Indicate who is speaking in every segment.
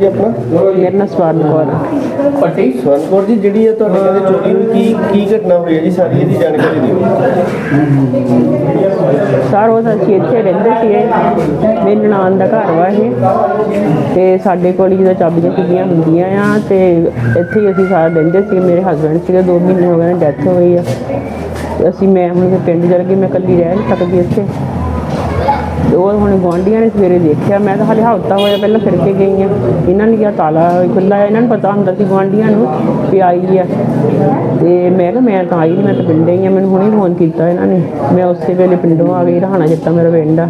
Speaker 1: ਜੀ ਆਪਣਾ
Speaker 2: ਮੇਰਾ ਨਾਮ ਸਵਰਨ ਕੌਰ। ਹੈ।
Speaker 1: ਪੱਟੀ ਸਵਰਨਪੁਰ ਜੀ ਜਿਹੜੀ ਹੈ ਤੁਹਾਡੇ ਕਹਿੰਦੇ ਚੋਰੀ ਹੋਈ ਕੀ ਕੀ ਘਟਨਾ ਹੋਈ ਹੈ ਜੀ? ਸਾਰੀ ਇਹਦੀ ਜਾਣਕਾਰੀ ਦਿਓ।
Speaker 2: ਸਰ ਉਹ ਤਾਂ ਅਸੀਂ ਇੱਥੇ ਰਹਿੰਦੇ ਸੀਗੇ। ਮੇਰੇ ਨਨਾਣ ਦਾ ਘਰ ਵਾ ਇਹ। ਤੇ ਸਾਡੇ ਕੋਲ ਹੀ ਚਾਬੀਆਂ ਚੁੱਕੀਆਂ ਹੁੰਦੀਆਂ ਆ ਤੇ ਇੱਥੇ ਹੀ ਅਸੀਂ ਸਾਰੇ ਰਹਿੰਦੇ ਸੀ ਮੇਰੇ ਹਸਬੰਡ ਸੀਗੇ 2 ਮਹੀਨੇ ਹੋ ਗਏ ਡੈਥ ਹੋ ਗਈ ਆ। ਅਸੀਂ ਮੈਂ ਹੁਣ ਫਿਰ ਪਿੰਡ ਚਲ ਗਈ ਮੈਂ ਇਕੱਲੀ ਰਹਿ ਨਹੀਂ ਸਕਦੀ ਇੱਥੇ। ਤੇ ਉਹ ਹੁਣ ਗੁਆਂਢੀਆਂ ਨੇ ਸਵੇਰੇ ਦੇਖਿਆ, ਮੈਂ ਤਾਂ ਹਾਲੇ ਹਫ਼ਤਾ ਹੋਇਆ ਪਹਿਲਾਂ ਫਿਰ ਕੇ ਗਈ ਆ ਇਹਨਾਂ ਨੇ ਕਿਹਾ, ਤਾਲਾ ਖੁੱਲ੍ਹਾ ਹੈ। ਇਹਨਾਂ ਨੂੰ ਪਤਾ ਹੁੰਦਾ ਸੀ ਗੁਆਂਢੀਆਂ ਨੂੰ ਵੀ ਆਈ ਆ ਤੇ ਮੈਂ ਕਿਹਾ, ਮੈਂ ਤਾਂ ਆਈ ਨਹੀਂ ਮੈਂ ਤਾਂ ਪਿੰਡੇ ਹੀ ਆ। ਮੈਨੂੰ ਹੁਣੇ ਫੋਨ ਕੀਤਾ ਇਹਨਾਂ ਨੇ। ਮੈਂ ਉਸੇ ਵੇਲੇ ਪਿੰਡੋਂ ਆ ਗਈ, ਰਹਾਣਾ ਜਿੱਤਾ ਮੇਰਾ ਪਿੰਡ ਆ।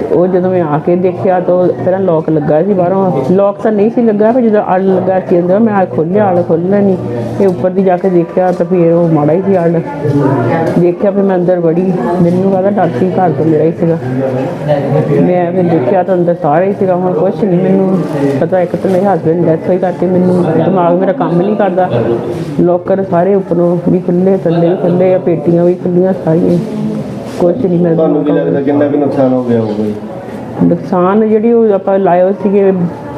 Speaker 2: ਤੇ ਉਹ ਜਦੋਂ ਮੈਂ ਆ ਕੇ ਦੇਖਿਆ, ਤਾਂ ਉਹ ਪਹਿਲਾਂ ਲੋਕ ਲੱਗਾ ਸੀ ਬਾਹਰੋਂ। ਲੋਕ ਤਾਂ ਨਹੀਂ ਸੀ ਲੱਗਾ, ਫਿਰ ਜਦੋਂ ਅੜ ਲੱਗਾ ਸੀ ਅੰਦਰ, ਮੈਂ ਆ ਖੋਲ੍ਹਿਆ ਅੜ ਖੋਲ੍ਹਿਆ ਨਹੀਂ। ਤੇ ਉੱਪਰ ਦੀ ਜਾ ਕੇ ਦੇਖਿਆ ਤਾਂ ਫਿਰ ਉਹ ਮਾੜਾ ਹੀ ਸੀ ਅੜ ਦੇਖਿਆ ਫਿਰ ਮੈਂ ਅੰਦਰ ਵੜੀ ਮੈਨੂੰ ਕਹਿੰਦਾ ਸੀ ਘਰ ਤੋਂ ਮੇਰਾ ਹੀ ਸੀਗਾ। ਮੈਂ ਫਿਰ ਦੇਖਿਆ ਤਾਂ ਅੰਦਰ ਸਾਰੇ ਹੀ ਸੀਗਾ ਹੁਣ ਕੁਛ ਨਹੀਂ ਮੈਨੂੰ ਪਤਾ ਇੱਕ ਤਾਂ ਮੇਰੇ ਹਸਬੰਡ ਡੈਥ ਹੋਈ ਕਰਕੇ ਮੈਨੂੰ ਦਿਮਾਗ ਮੇਰਾ ਕੰਮ ਨਹੀਂ ਕਰਦਾ। ਲੋਕਰ ਸਾਰੇ ਉੱਪਰੋਂ ਵੀ ਖੁੱਲੇ ਥੱਲੇ ਵੀ ਖੁੱਲੇ ਆ ਪੇਟੀਆਂ ਵੀ ਖੁੱਲੀਆਂ ਸਾਰੀਆਂ। ਕੁਛ ਨਹੀਂ ਮੇਰਾ
Speaker 1: ਤੁਹਾਨੂੰ ਕੀ
Speaker 2: ਦਿਮਾਗ
Speaker 1: ਲੱਗਦਾ ਕਿੰਨਾ ਕੁ ਨੁਕਸਾਨ ਹੋ ਗਿਆ ਹੋਊਗਾ
Speaker 2: ਨੁਕਸਾਨ ਜਿਹੜੀ ਉਹ ਆਪਾਂ ਹੋਏ ਸੀਗੇ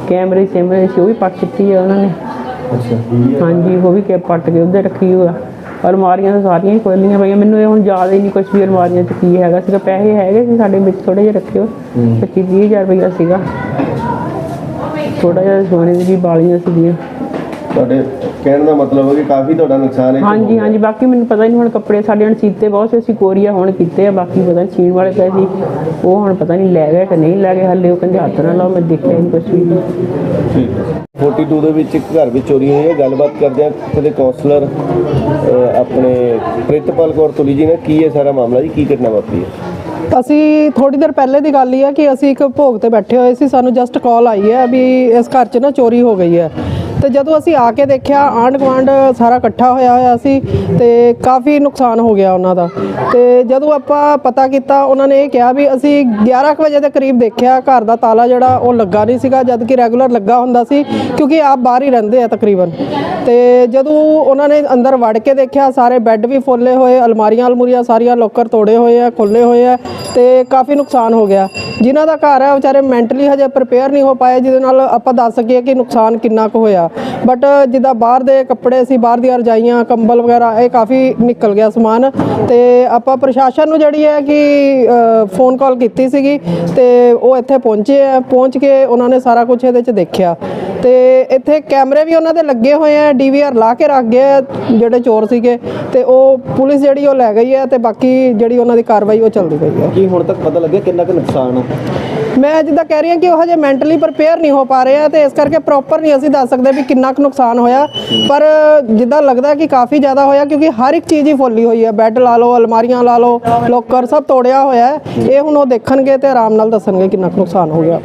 Speaker 2: ਕੈਮਰੇ ਸੈਮਰੇ ਸੀ ਉਹ ਵੀ ਪੱਟ ਦਿੱਤੀ ਆ ਉਹਨਾਂ ਨੇ।
Speaker 1: ਅੱਛਾ
Speaker 2: ਹਾਂਜੀ ਉਹ ਵੀ ਕਿ ਪੱਟ ਕੇ ਉੱਧਰ ਰੱਖੀ ਹੋਆ ਅਲਮਾਰੀਆਂ ਤਾਂ ਸਾਰੀਆਂ ਹੀ ਖੋਲੀਆਂ ਪਈਆਂ। ਮੈਨੂੰ ਇਹ ਹੁਣ ਯਾਦ ਹੀ ਨਹੀਂ ਕੁਝ ਵੀ ਅਲਮਾਰੀਆਂ 'ਚ ਕੀ ਹੈਗਾ ਸੀਗਾ। ਪੈਸੇ ਹੈਗੇ ਸੀ ਸਾਡੇ ਵਿੱਚ ਥੋੜੇ ਜਿਹੇ ਰੱਖਿਓ। 25 ਵੀਹ ਹਜ਼ਾਰ ਰੁਪਈਆ ਸੀਗਾ। ਥੋੜਾ ਜਿਹਾ ਸੋਨੇ ਦੀ ਬਾਲੀਆਂ ਸੀਗੀਆਂ।
Speaker 1: ਤੁਹਾਡੇ ਕਹਿਣ ਦਾ ਮਤਲਬ ਹੈ ਕਿ ਕਾਫੀ ਤੁਹਾਡਾ ਨੁਕਸਾਨ ਹੈ
Speaker 2: ਹਾਂਜੀ ਹਾਂਜੀ ਬਾਕੀ ਮੈਨੂੰ ਪਤਾ ਨਹੀਂ ਹੁਣ ਕੱਪੜੇ ਸਾਡੇ ਹੁਣ ਸੀਤੇ ਬਹੁਤ ਸੀ ਅਸੀਂ ਕੋਰੀਆ ਹੁਣ ਕੀਤੇ ਆ ਬਾਕੀ ਪਤਾ ਨਹੀਂ ਸੀਣ ਵਾਲੇ ਪਏ ਸੀ। ਉਹ ਹੁਣ ਪਤਾ ਨਹੀਂ ਲੈ ਗਏ ਕਿ ਨਹੀਂ ਲੈ ਗਏ ਹੱਲੇ ਉਹ ਕਹਿੰਦੇ ਹੱਥ ਨਾ ਲਾਓ ਮੈਂ ਦੇਖਿਆ ਨਹੀਂ ਕੁਝ ਵੀ।
Speaker 1: ਠੀਕ ਹੈ। 42 ਦੇ ਵਿੱਚ ਇੱਕ ਘਰ ਵਿੱਚ ਚੋਰੀ ਹੋਈ ਹੈ ਗੱਲਬਾਤ ਕਰਦੇ ਆ ਉਹਦੇ ਕਾਉਂਸਲਰ ਆਪਣੇ ਪ੍ਰਿਤਪਾਲ ਕੌਰ ਤੁਲੀ ਜੀ ਨੇ ਕੀ ਹੈ ਸਾਰਾ ਮਾਮਲਾ ਜੀ ਕੀ ਘਟਨਾ ਵਾਪਰੀ ਹੈ?
Speaker 3: ਅਸੀਂ ਥੋੜੀ ਦੇਰ ਪਹਿਲੇ ਦੀ ਗੱਲ ਹੀ ਹੈ ਕਿ ਅਸੀਂ ਇੱਕ ਭੋਗ ਤੇ ਬੈਠੇ ਹੋਏ ਸੀ ਸਾਨੂੰ ਜਸਟ ਕਾਲ ਆਈ ਹੈ ਵੀ ਇਸ ਘਰ 'ਚ ਨਾ ਚੋਰੀ ਹੋ ਗਈ ਹੈ। ਤੇ ਜਦੋਂ ਅਸੀਂ ਆ ਕੇ ਦੇਖਿਆ, ਆਂਢ ਗੁਆਂਢ ਸਾਰਾ ਇਕੱਠਾ ਹੋਇਆ ਹੋਇਆ ਸੀ ਤੇ ਕਾਫੀ ਨੁਕਸਾਨ ਹੋ ਗਿਆ ਉਹਨਾਂ ਦਾ। ਤੇ ਜਦੋਂ ਆਪਾਂ ਪਤਾ ਕੀਤਾ, ਉਹਨਾਂ ਨੇ ਇਹ ਕਿਹਾ ਵੀ ਅਸੀਂ 11 ਕੁ ਵਜੇ ਦੇ ਕਰੀਬ ਦੇਖਿਆ, ਘਰ ਦਾ ਤਾਲਾ ਜਿਹੜਾ ਉਹ ਲੱਗਾ ਨਹੀਂ ਸੀਗਾ, ਜਦ ਕਿ ਰੈਗੂਲਰ ਲੱਗਾ ਹੁੰਦਾ ਸੀ, ਕਿਉਂਕਿ ਆਪ ਬਾਹਰ ਹੀ ਰਹਿੰਦੇ ਆ ਤਕਰੀਬਨ। ਤੇ ਜਦੋਂ ਉਹਨਾਂ ਨੇ ਅੰਦਰ ਵੜ ਕੇ ਦੇਖਿਆ, ਸਾਰੇ ਬੈੱਡ ਵੀ ਫੁੱਲੇ ਹੋਏ, ਅਲਮਾਰੀਆਂ ਅਲਮੂਰੀਆਂ ਸਾਰੀਆਂ ਲੋਕਰ ਤੋੜੇ ਹੋਏ ਆ ਖੁੱਲੇ ਹੋਏ ਆ, ਤੇ ਕਾਫੀ ਨੁਕਸਾਨ ਹੋ ਗਿਆ। ਜਿਨ੍ਹਾਂ ਦਾ ਘਰ ਹੈ ਵਿਚਾਰੇ ਮੈਂਟਲੀ ਹਜੇ ਪ੍ਰਪੇਅਰ ਨਹੀਂ ਹੋ ਪਾਏ, ਜਿਹਦੇ ਨਾਲ ਆਪਾਂ ਦੱਸ ਸਕੀਏ ਕਿ ਨੁਕਸਾਨ ਕਿੰਨਾ ਕੁ ਹੋਇਆ। ਬਟ ਜਿੱਦਾਂ ਬਾਹਰ ਦੇ ਕੱਪੜੇ ਸੀ ਬਾਹਰ ਦੀਆਂ ਰਜਾਈਆਂ, ਕੰਬਲ ਵਗੈਰਾ, ਇਹ ਕਾਫੀ ਨਿਕਲ ਗਿਆ ਸਮਾਨ। ਤੇ ਆਪਾਂ ਪ੍ਰਸ਼ਾਸਨ ਨੂੰ ਜਿਹੜੀ ਹੈ ਕਿ ਫੋਨ ਕਾਲ ਕੀਤੀ ਸੀਗੀ ਤੇ ਉਹ ਇੱਥੇ ਪਹੁੰਚੇ ਆ। ਪਹੁੰਚ ਕੇ ਉਹਨਾਂ ਨੇ ਸਾਰਾ ਕੁਝ ਇਹਦੇ 'ਚ ਦੇਖਿਆ। ਤੇ ਇੱਥੇ ਕੈਮਰੇ ਵੀ ਉਹਨਾਂ ਦੇ ਲੱਗੇ ਹੋਏ ਆ ਡੀਵੀਆਰ ਲਾ ਕੇ ਰੱਖ ਗਏ ਆ ਜਿਹੜੇ ਚੋਰ ਸੀਗੇ ਤੇ ਉਹ ਪੁਲਿਸ ਜਿਹੜੀ ਉਹ ਲੈ ਗਈ ਹੈ ਤੇ ਬਾਕੀ ਜਿਹੜੀ ਉਹਨਾਂ ਦੀ ਕਾਰਵਾਈ ਉਹ ਚੱਲਦੀ ਪਈ ਹੈ
Speaker 1: ਕੀ ਹੁਣ ਤੱਕ ਪਤਾ ਲੱਗਿਆ ਕਿੰਨਾ ਕੁ ਨੁਕਸਾਨ ਹੈ
Speaker 3: ਮੈਂ ਜਿੱਦਾਂ ਕਹਿ ਰਹੀ ਹਾਂ ਕਿ ਉਹ ਹਜੇ ਮੈਂਟਲੀ ਪ੍ਰਿਪੇਅਰ ਨਹੀਂ ਹੋ ਪਾ ਰਹੇ ਆ ਤੇ ਇਸ ਕਰਕੇ ਪ੍ਰੋਪਰ ਨਹੀਂ ਅਸੀਂ ਦੱਸ ਸਕਦੇ ਵੀ ਕਿੰਨਾ ਕੁ ਨੁਕਸਾਨ ਹੋਇਆ। ਪਰ ਜਿੱਦਾਂ ਲੱਗਦਾ ਕਿ ਕਾਫੀ ਜ਼ਿਆਦਾ ਹੋਇਆ ਕਿਉਂਕਿ ਹਰ ਇੱਕ ਚੀਜ਼ ਹੀ ਫੁੱਲੀ ਹੋਈ ਹੈ ਬੈੱਡ ਲਾ ਲਓ ਅਲਮਾਰੀਆਂ ਲਾ ਲਓ ਲੋਕਰ ਸਭ ਤੋੜਿਆ ਹੋਇਆ। ਹੈ ਇਹ ਹੁਣ ਉਹ ਦੇਖਣਗੇ ਤੇ ਆਰਾਮ ਨਾਲ ਦੱਸਣਗੇ ਕਿੰਨਾ ਕੁ ਨੁਕਸਾਨ ਹੋ ਗਿਆ।